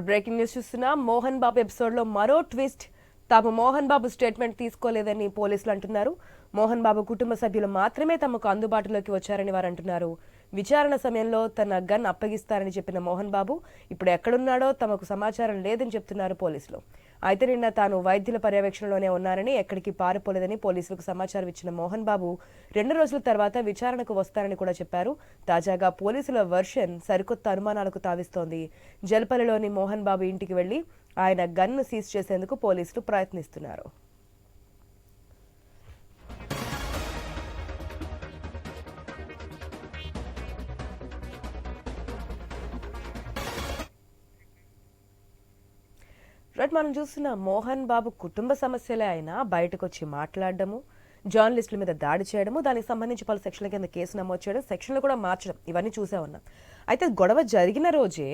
Breaking news చూస్తున్నాం మోహన్ బాబు ఎపిసోడ్లో మరో ట్విస్ట్ తాము మోహన్ బాబు స్టేట్మెంట్ తీసుకోలేదని పోలీసులు అంటున్నారు. మోహన్ బాబు కుటుంబ సభ్యులు మాత్రమే తమకు అందుబాటులోకి వచ్చారని వారు అంటున్నారు. విచారణ సమయంలో తన గన్ అప్పగిస్తారని చెప్పిన మోహన్ బాబు ఇప్పుడు ఎక్కడున్నాడో తమకు సమాచారం లేదని చెప్తున్నారు పోలీసులు. అయితే నిన్న తాను వైద్యుల పర్యవేక్షణలోనే ఉన్నారని ఎక్కడికి పారిపోలేదని పోలీసులకు సమాచారం ఇచ్చిన మోహన్ బాబు రెండు రోజుల తర్వాత విచారణకు వస్తారని కూడా చెప్పారు. తాజాగా పోలీసుల వర్షన్ సరికొత్త అనుమానాలకు తావిస్తోంది. జల్పల్లిలోని మోహన్ బాబు ఇంటికి వెళ్ళి ఆయన గన్ను సీజ్ చేసేందుకు పోలీసులు ప్రయత్నిస్తున్నారు. రైట్ మనం చూస్తున్న మోహన్ బాబు కుటుంబ సమస్యలే అయినా బయటకు వచ్చి మాట్లాడడము జర్నలిస్టుల మీద దాడి చేయడము దానికి సంబంధించి పలు సెక్షన్ల కింద కేసు నమోదు చేయడం సెక్షన్లు కూడా మార్చడం ఇవన్నీ చూసే ఉన్నాం. అయితే గొడవ జరిగిన రోజే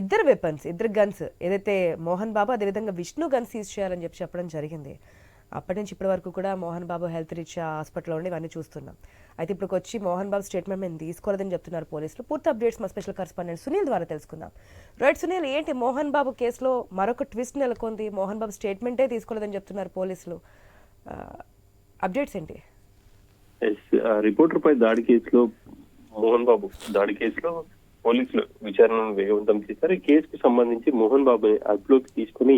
ఇద్దరు వెపన్స్ ఇద్దరు గన్స్ ఏదైతే మోహన్ బాబు అదేవిధంగా విష్ణు గన్ సీజ్ చేయాలని చెప్పి చెప్పడం జరిగింది. అప్పటి నుంచి ఇప్పటి వరకు కూడా మోహన్ బాబు హెల్త్ రీత్యా హాస్పిటల్లో ఉండి ఇవన్నీ చూస్తున్నాం. అయితే ఇప్పుడు వచ్చి మోహన్ బాబు స్టేట్మెంట్ మేము తీసుకోలేదని చెప్తున్నారు పోలీసులు. పూర్తి అప్డేట్స్ మా స్పెషల్ కరస్పాండెంట్ సునీల్ ద్వారా తెలుసుకుందాం. రైట్ సునీల్ ఏంటి మోహన్ బాబు కేసులో మరొక ట్విస్ట్ నెలకొంది? మోహన్ బాబు స్టేట్మెంటే తీసుకోలేదని చెప్తున్నారు పోలీసులు. అప్డేట్స్ ఏంటి? రిపోర్టర్ పై దాడి కేసులో మోహన్ బాబు దాడి కేసులో పోలీసులు విచారణను వేగవంతం చేశారు. ఈ కేసుకు సంబంధించి మోహన్ బాబుని అదుపులోకి తీసుకుని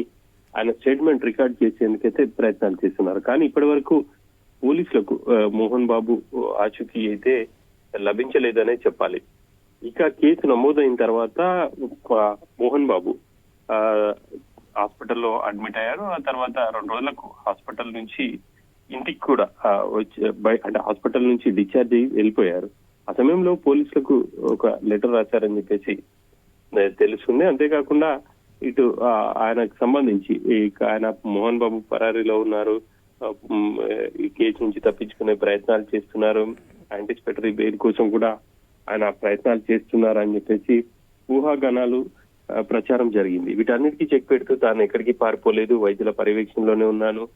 ఆయన స్టేట్మెంట్ రికార్డ్ చేసేందుకైతే ప్రయత్నాలు చేస్తున్నారు. కానీ ఇప్పటి వరకు పోలీసులకు మోహన్ బాబు ఆచూకీ అయితే లభించలేదనే చెప్పాలి. ఇక కేసు నమోదైన తర్వాత మోహన్ బాబు ఆ, హాస్పిటల్లో అడ్మిట్ అయ్యారు. ఆ తర్వాత రెండు రోజులకు హాస్పిటల్ నుంచి ఇంటికి కూడా వచ్చి అంటే హాస్పిటల్ నుంచి డిశ్చార్జ్ అయ్యి వెళ్ళిపోయారు. ఆ సమయంలో పోలీసులకు ఒక లెటర్ రాశారని చెప్పేసి తెలుస్తుంది. అంతేకాకుండా ఇటు ఆయనకు సంబంధించి ఆయన మోహన్ బాబు పరారీలో ఉన్నారు. ఈ కేసు నుంచి తప్పించుకునే ప్రయత్నాలు చేస్తున్నారు. యాంటిసిపేటరీ బెయిల్ కోసం కూడా ఆయన ప్రయత్నాలు చేస్తున్నారు అని చెప్పేసి ఊహాగానాలు ప్రచారం జరిగింది. వీటన్నిటికీ చెక్ పెడుతూ తాను ఎక్కడికి పారిపోలేదు వైద్యుల పర్యవేక్షణలోనే ఉన్నాను.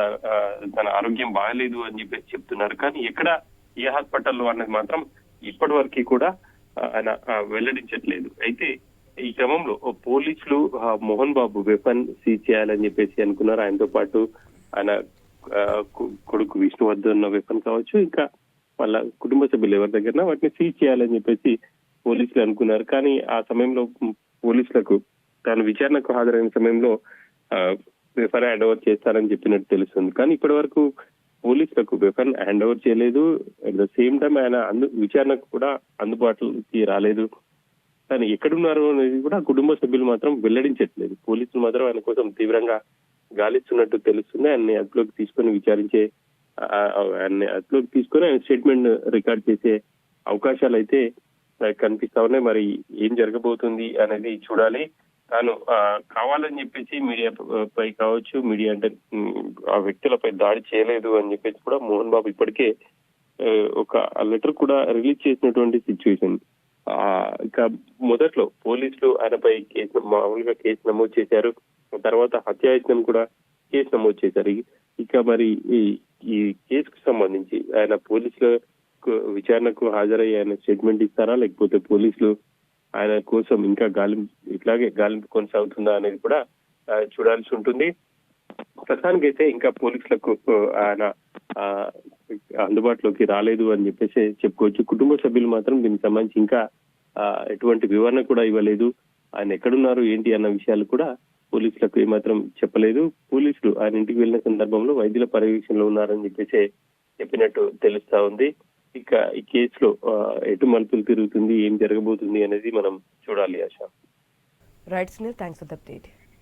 ఆ, తన ఆరోగ్యం బాగలేదు అని చెప్పేసి చెప్తున్నారు. కానీ ఎక్కడ ఏ హాస్పిటల్లో అన్నది మాత్రం ఇప్పటి వరకు కూడా ఆయన వెల్లడించట్లేదు. అయితే ఈ క్రమంలో పోలీసులు మోహన్ బాబు వెపన్ సీజ్ చేయాలని చెప్పేసి అనుకున్నారు. ఆయనతో పాటు ఆయన ఆ, కొడుకు విష్ణు వద్ద ఉన్న వెపన్ కావచ్చు ఇంకా వాళ్ళ కుటుంబ సభ్యులు ఎవరి దగ్గర వాటిని సీజ్ చేయాలని చెప్పేసి పోలీసులు అనుకున్నారు. కానీ ఆ సమయంలో పోలీసులకు తాను విచారణకు హాజరైన సమయంలో వెపన్ హ్యాండ్ ఓవర్ చేస్తారని చెప్పినట్టు తెలుస్తుంది. కానీ ఇప్పటి వరకు పోలీసులకు వెపన్ హ్యాండ్ ఓవర్ చేయలేదు. అట్ ద సేమ్ టైం ఆయన అందు విచారణకు కూడా అందుబాటులోకి రాలేదు. తను ఎక్కడున్నారు అనేది కూడా కుటుంబ సభ్యులు మాత్రం వెల్లడించట్లేదు. పోలీసులు మాత్రం ఆయన కోసం తీవ్రంగా గాలిస్తున్నట్టు తెలుస్తుంది. ఆయన్ని అదుపులోకి తీసుకొని విచారించే ఆయన్ని అదుపులోకి తీసుకొని ఆయన స్టేట్మెంట్ రికార్డ్ చేసే అవకాశాలు అయితే కనిపిస్తా ఉన్నాయి. మరి ఏం జరగబోతుంది అనేది చూడాలి. తాను ఆ, కావాలని చెప్పేసి మీడియా పై కావచ్చు మీడియా అంటే ఆ వ్యక్తులపై దాడి చేయలేదు అని చెప్పేసి కూడా మోహన్ బాబు ఇప్పటికే ఆ, ఒక లెటర్ కూడా రిలీజ్ చేసినటువంటి సిచ్యువేషన్. ఇంకా ఇక మొదట్లో పోలీసులు ఆయనపై కేసు మామూలుగా కేసు నమోదు చేశారు. తర్వాత హత్యాయత్నం కూడా కేసు నమోదు చేశారు. ఇక మరి ఈ ఈ కేసుకు సంబంధించి ఆయన పోలీసుల విచారణకు హాజరయ్యి ఆయన స్టేట్మెంట్ ఇస్తారా? లేకపోతే పోలీసులు ఆయన కోసం ఇంకా గాలింపు ఇట్లాగే గాలింపు కొనసాగుతుందా అనేది కూడా చూడాల్సి ఉంటుంది. ప్రస్తుతానికైతే ఇంకా పోలీసులకు ఆయన అందుబాటులోకి రాలేదు అని చెప్పేసి చెప్పుకోవచ్చు. కుటుంబ సభ్యులు మాత్రం దీనికి సంబంధించి ఇంకా ఎటువంటి వివరణ కూడా ఇవ్వలేదు. ఆయన ఎక్కడున్నారు ఏంటి అన్న విషయాలు కూడా పోలీసులకు ఏమాత్రం చెప్పలేదు. పోలీసులు ఆయన ఇంటికి వెళ్ళిన సందర్భంలో వైద్యుల పర్యవేక్షణలో ఉన్నారని చెప్పేసి చెప్పినట్టు తెలుస్తా ఉంది. ఇక ఈ కేసులో ఎటు మలుపులు తిరుగుతుంది ఏం జరగబోతుంది అనేది మనం చూడాలి ఆశ. Right Sunil thanks for the update